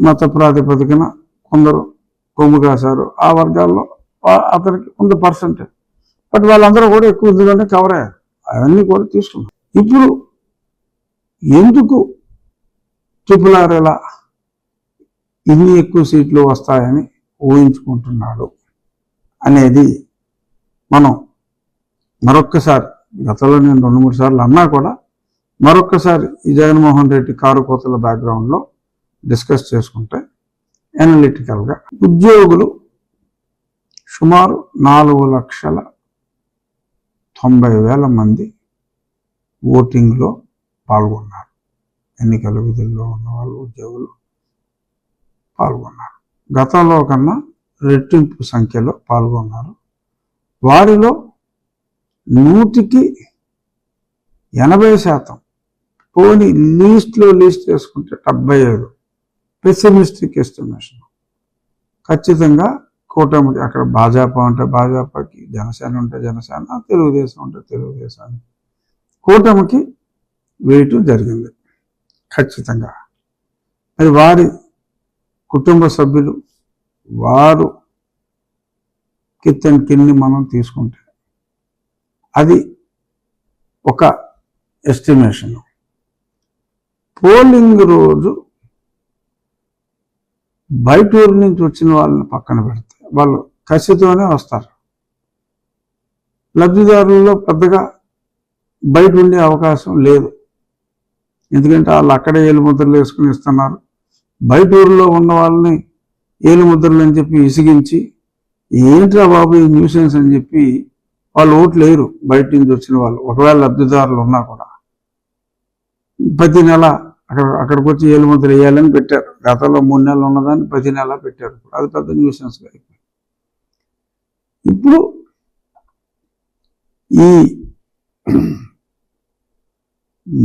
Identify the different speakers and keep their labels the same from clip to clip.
Speaker 1: మత ప్రాతిపదికన కొందరు కొమ్ము కాశారు ఆ వర్గాల్లో అతనికి కొంత పర్సంటేజ్ బట్ వాళ్ళందరూ కూడా ఎక్కువ ఎందుకంటే కవర్ అయ్యారు. అవన్నీ కూడా తీసుకున్నాం ఇప్పుడు ఎందుకు ట్రిపుల్ ఇన్ని ఎక్కువ సీట్లు వస్తాయని ఊహించుకుంటున్నాడు అనేది మనం మరొక్కసారి గతంలో నేను రెండు మూడు సార్లు అన్నా కూడా మరొక్కసారి ఈ జగన్మోహన్ రెడ్డి కారు కోతల బ్యాక్గ్రౌండ్లో డిస్కస్ చేసుకుంటే అనలిటికల్గా ఉద్యోగులు సుమారు నాలుగు లక్షల తొంభై వేల మంది ఓటింగ్లో పాల్గొన్నారు. ఎన్నికల విధుల్లో ఉన్న వాళ్ళు ఉద్యోగులు పాల్గొన్నారు. గతంలో కన్నా రెట్టింపు సంఖ్యలో పాల్గొన్నారు. వారిలో నూటికి ఎనభై శాతం పోని లీస్ట్లో లీస్ట్ చేసుకుంటే డెబ్బై ఐదు పెసిమిస్టిక్ ఎస్టిమేషన్ ఖచ్చితంగా కూటమికి అక్కడ భాజపా ఉంటే భాజపాకి జనసేన ఉంటే జనసేన తెలుగుదేశం ఉంటే తెలుగుదేశం. కూటమికి వేయటం జరిగింది. ఖచ్చితంగా. అది వారి కుటుంబ సభ్యులు వారు కిత్తని కిన్ని మనం తీసుకుంటే అది ఒక ఎస్టిమేషన్ పోలింగ్ రోజు బయట ఊరి నుంచి వచ్చిన వాళ్ళని పక్కన పెడితే వాళ్ళు కసితోనే వస్తారు. లబ్ధిదారుల్లో పెద్దగా బయట ఉండే అవకాశం లేదు. ఎందుకంటే వాళ్ళు అక్కడే ఏలుముద్రలు వేసుకుని ఇస్తున్నారు. బయట ఊరిలో ఉన్న వాళ్ళని ఏలుముద్రలు అని చెప్పి ఇసిగించి ఏంట్రా బాబు ఈ న్యూసెన్స్? అని చెప్పి వాళ్ళు ఓట్లు వేయరు. బయట నుంచి వచ్చిన వాళ్ళు. ఒకవేళ లబ్ధిదారులు ఉన్నా కూడా. ప్రతి నెల అక్కడ అక్కడికి వచ్చి ఏలు ముద్ర వేయాలని పెట్టారు. గతంలో మూడు నెలలు ఉన్నదాన్ని ప్రతి నెల పెట్టారు. అది పెద్ద న్యూసెన్స్ అయిపోయింది. ఇప్పుడు ఈ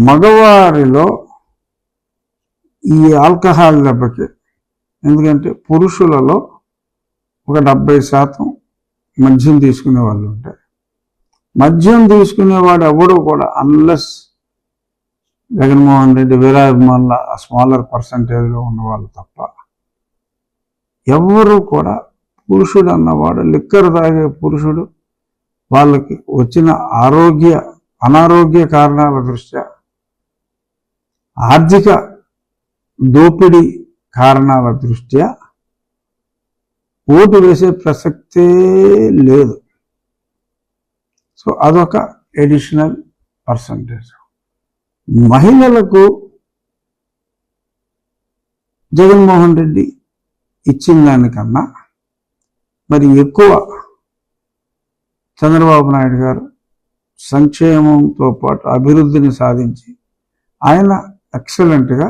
Speaker 1: మగవారిలో ఈ ఆల్కహాల్ దెబ్బకి ఎందుకంటే పురుషులలో ఒక డెబ్బై శాతం మద్యం తీసుకునే వాళ్ళు ఉంటారు. మద్యం తీసుకునేవాడు ఎవడు కూడా అన్లెస్ జగన్మోహన్ రెడ్డి వీరాభిమానుల స్మాలర్ పర్సంటేజ్లో ఉన్నవాళ్ళు తప్ప ఎవరు కూడా పురుషుడు అన్నవాడు లిక్కర్ తాగే పురుషుడు వాళ్ళకి వచ్చిన ఆరోగ్య అనారోగ్య కారణాల దృష్ట్యా ఆర్థిక దోపిడీ కారణాల దృష్ట్యా ఓటు వేసే ప్రసక్తే లేదు. సో అదొక ఎడిషనల్ పర్సంటేజ్ మహిళలకు జగన్మోహన్ రెడ్డి ఇచ్చిన దానికన్నా మరి ఎక్కువ చంద్రబాబు నాయుడు గారు సంక్షేమంతో పాటు అభివృద్ధిని సాధించి ఆయన ఎక్సలెంట్గా